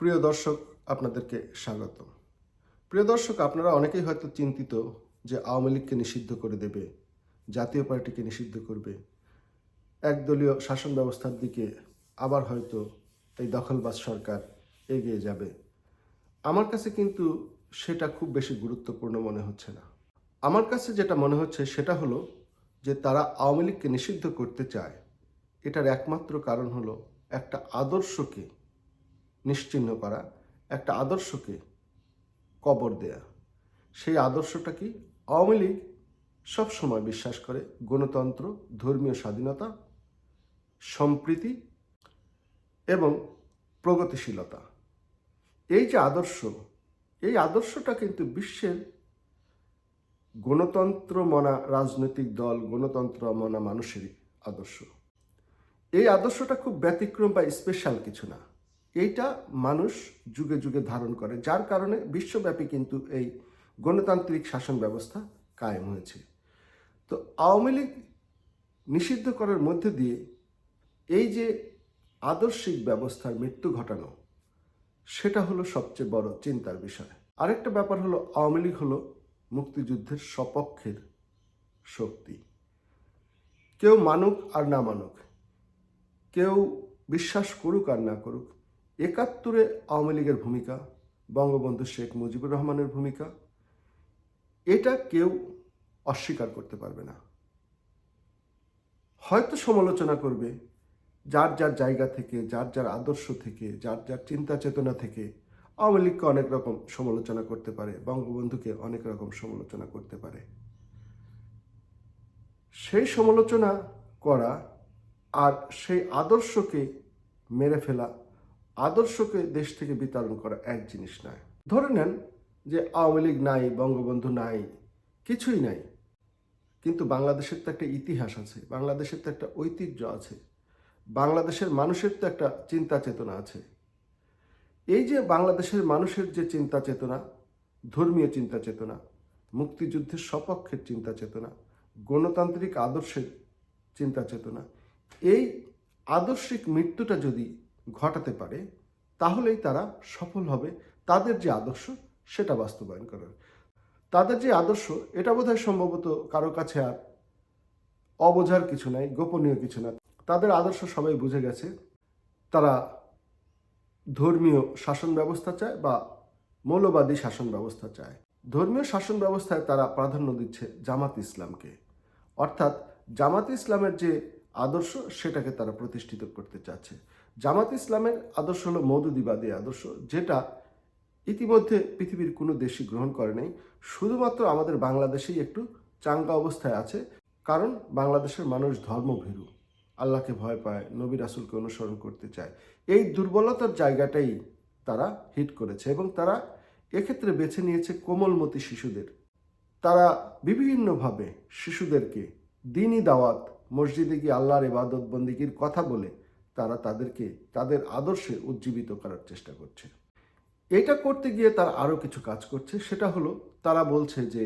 প্রিয় দর্শক, আপনাদেরকে স্বাগত প্রিয় দর্শক, আপনারা অনেকেই হয়তো চিন্তিত যে আওয়ামী লীগকে নিষিদ্ধ করে দেবে, জাতীয় পার্টিকে নিষিদ্ধ করবে। একদলীয় শাসন ব্যবস্থার দিকে আবার হয়তো এই দখলবাজ সরকার এগিয়ে যাবে। আমার কাছে কিন্তু সেটা খুব বেশি গুরুত্বপূর্ণ মনে হচ্ছে না। আমার কাছে যেটা মনে হচ্ছে সেটা হলো যে তারা আওয়ামী লীগকে নিষিদ্ধ করতে চায়। এটার একমাত্র কারণ হলো একটা আদর্শকে নিশ্চিহ্ন করা, একটা আদর্শকে কবর দেয়া। সেই আদর্শটা কি আওয়ামী লীগ সবসময় বিশ্বাস করে? গণতন্ত্র, ধর্মীয় স্বাধীনতা, সম্প্রীতি এবং প্রগতিশীলতা। এই যে আদর্শ, এই আদর্শটা কিন্তু বিশ্বের গণতন্ত্র মনা রাজনৈতিক দল গণতন্ত্র মনা মানুষেরই আদর্শ। এই আদর্শটা খুব ব্যতিক্রম বা স্পেশাল কিছু না। এইটা মানুষ যুগে যুগে ধারণ করে, যার কারণে বিশ্বব্যাপী কিন্তু এই গণতান্ত্রিক শাসন ব্যবস্থা কায়েম হয়েছে। তো আওয়ামী লীগ নিষিদ্ধ করার মধ্যে দিয়ে এই যে আদর্শিক ব্যবস্থার মৃত্যু ঘটানো, সেটা হলো সবচেয়ে বড় চিন্তার বিষয়। আরেকটা ব্যাপার হলো, আওয়ামী লীগ হলো মুক্তিযুদ্ধের সপক্ষের শক্তি। কেউ মানুক আর না মানুক, কেউ বিশ্বাস করুক আর না করুক একাত্তরে আওয়ামী লীগের ভূমিকা, বঙ্গবন্ধু শেখ মুজিবুর রহমানের ভূমিকা, এটা কেউ অস্বীকার করতে পারবে না। হয়তো সমালোচনা করবে, যার যার জায়গা থেকে, যার যার আদর্শ থেকে, যার যার চিন্তা চেতনা থেকে আওয়ামী লীগকে অনেক রকম সমালোচনা করতে পারে, বঙ্গবন্ধুকে অনেক রকম সমালোচনা করতে পারে। সেই সমালোচনা করা আর সেই আদর্শকে মেরে ফেলা আদর্শকে দেশ থেকে বিতরণ করা এক জিনিস নয়। ধরে নেন যে আওয়ামী লীগ নাই, বঙ্গবন্ধু নাই, কিছুই নাই। কিন্তু বাংলাদেশের তো একটা ইতিহাস আছে, বাংলাদেশের তো একটা ঐতিহ্য আছে, বাংলাদেশের মানুষের তো একটা চিন্তা চেতনা আছে। এই যে বাংলাদেশের মানুষের যে চিন্তা চেতনা, ধর্মীয় চিন্তা চেতনা, মুক্তিযুদ্ধের সপক্ষের চিন্তা চেতনা, গণতান্ত্রিক আদর্শের চিন্তা চেতনা, এই আদর্শিক মৃত্যুটা যদি ঘটাতে পারে, তাহলেই তারা সফল হবে। তাদের যে আদর্শ, সেটা বাস্তবায়ন করার। তাদের যে আদর্শ, এটা বোধহয় সম্ভবত কারও কাছে আর অবোঝার কিছু নাই, গোপনীয় কিছু না। তাদের আদর্শ সবাই বুঝে গেছে। তারা ধর্মীয় শাসন ব্যবস্থা চায় বা মৌলবাদী শাসন ব্যবস্থা চায়। ধর্মীয় শাসন ব্যবস্থায় তারা প্রাধান্য দিচ্ছে জামাত ইসলামকে। অর্থাৎ জামাত ইসলামের যে আদর্শ, সেটাকে তারা প্রতিষ্ঠিত করতে চাচ্ছে। জামাত ইসলামের আদর্শ হলো মৌদুদিবাদী আদর্শ, যেটা ইতিমধ্যে পৃথিবীর কোনো দেশই গ্রহণ করে নাই। শুধুমাত্র আমাদের বাংলাদেশেই একটু চাঙ্গা অবস্থায় আছে, কারণ বাংলাদেশের মানুষ ধর্মভীরু। আল্লাহকে ভয় পায়, নবী রাসুলকে অনুসরণ করতে চায়। এই দুর্বলতার জায়গাটাই তারা হিট করেছে এবং তারা এক্ষেত্রে বেছে নিয়েছে কোমলমতি শিশুদের। তারা বিভিন্নভাবে শিশুদেরকে দিনই দাওয়াত, মসজিদে গিয়ে আল্লাহর ইবাদত বন্দিগির কথা বলে তারা তাদেরকে, তাদের আদর্শে উজ্জীবিত করার চেষ্টা করছে। এটা করতে গিয়ে তারা আরও কিছু কাজ করছে। সেটা হলো, তারা বলছে যে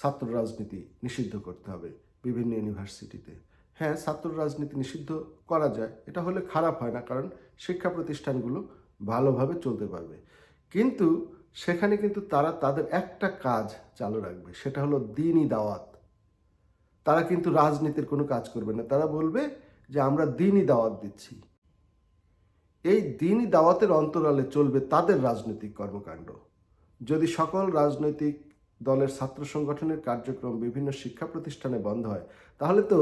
ছাত্র রাজনীতি নিষিদ্ধ করতে হবে বিভিন্ন ইউনিভার্সিটিতে। হ্যাঁ ছাত্র রাজনীতি নিষিদ্ধ করা যায়। এটা হলে খারাপ হয় না, কারণ শিক্ষা প্রতিষ্ঠানগুলো ভালোভাবে চলতে পারবে। কিন্তু সেখানে কিন্তু তারা তাদের একটা কাজ চালু রাখবে, সেটা হলো দিনই দাওয়াত। তারা কিন্তু রাজনীতির কোনো কাজ করবে না। তারা বলবে যে আমরা দিনই দাওয়াত দিচ্ছি। এই দিনই দাওয়াতের অন্তরালে চলবে তাদের রাজনৈতিক কর্মকাণ্ড। যদি সকল রাজনৈতিক দলের ছাত্র সংগঠনের কার্যক্রম বিভিন্ন শিক্ষা প্রতিষ্ঠানে বন্ধ হয়, তাহলে তো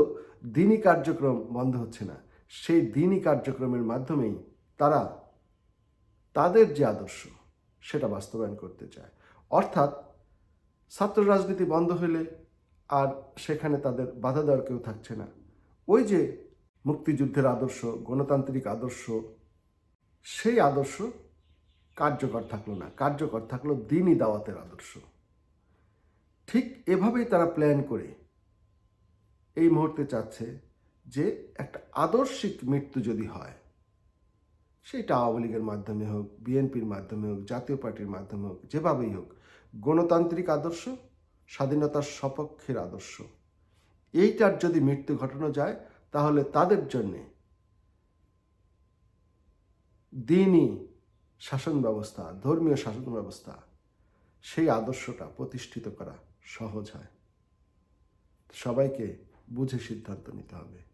দিনই কার্যক্রম বন্ধ হচ্ছে না। সেই দিনই কার্যক্রমের মাধ্যমেই তারা তাদের যে আদর্শ, সেটা বাস্তবায়ন করতে চায়। অর্থাৎ ছাত্র রাজনীতি বন্ধ হলে আর সেখানে তাদের বাধা দেওয়ার কেউ থাকছে না। ওই যে মুক্তিযুদ্ধের আদর্শ, গণতান্ত্রিক আদর্শ, সেই আদর্শ কার্যকর থাকল না। কার্যকর থাকল দিনই দাওয়াতের আদর্শ। ঠিক এভাবেই তারা প্ল্যান করে এই মুহূর্তে চাচ্ছে যে একটা আদর্শিক মৃত্যু যদি হয়, সেটা আওয়ামী লীগের মাধ্যমে হোক, বিএনপির মাধ্যমে হোক, জাতীয় পার্টির মাধ্যমে হোক, যেভাবেই হোক, গণতান্ত্রিক আদর্শ, স্বাধীনতার সপক্ষের আদর্শ। এইটার যদি মৃত্যু ঘটানো যায় তাহলে তাদের জন্যে দিনই শাসন ব্যবস্থা, ধর্মীয় শাসন ব্যবস্থা, সেই আদর্শটা প্রতিষ্ঠিত করা সহজ হয়। সবাইকে বুঝে সিদ্ধান্ত নিতে হবে।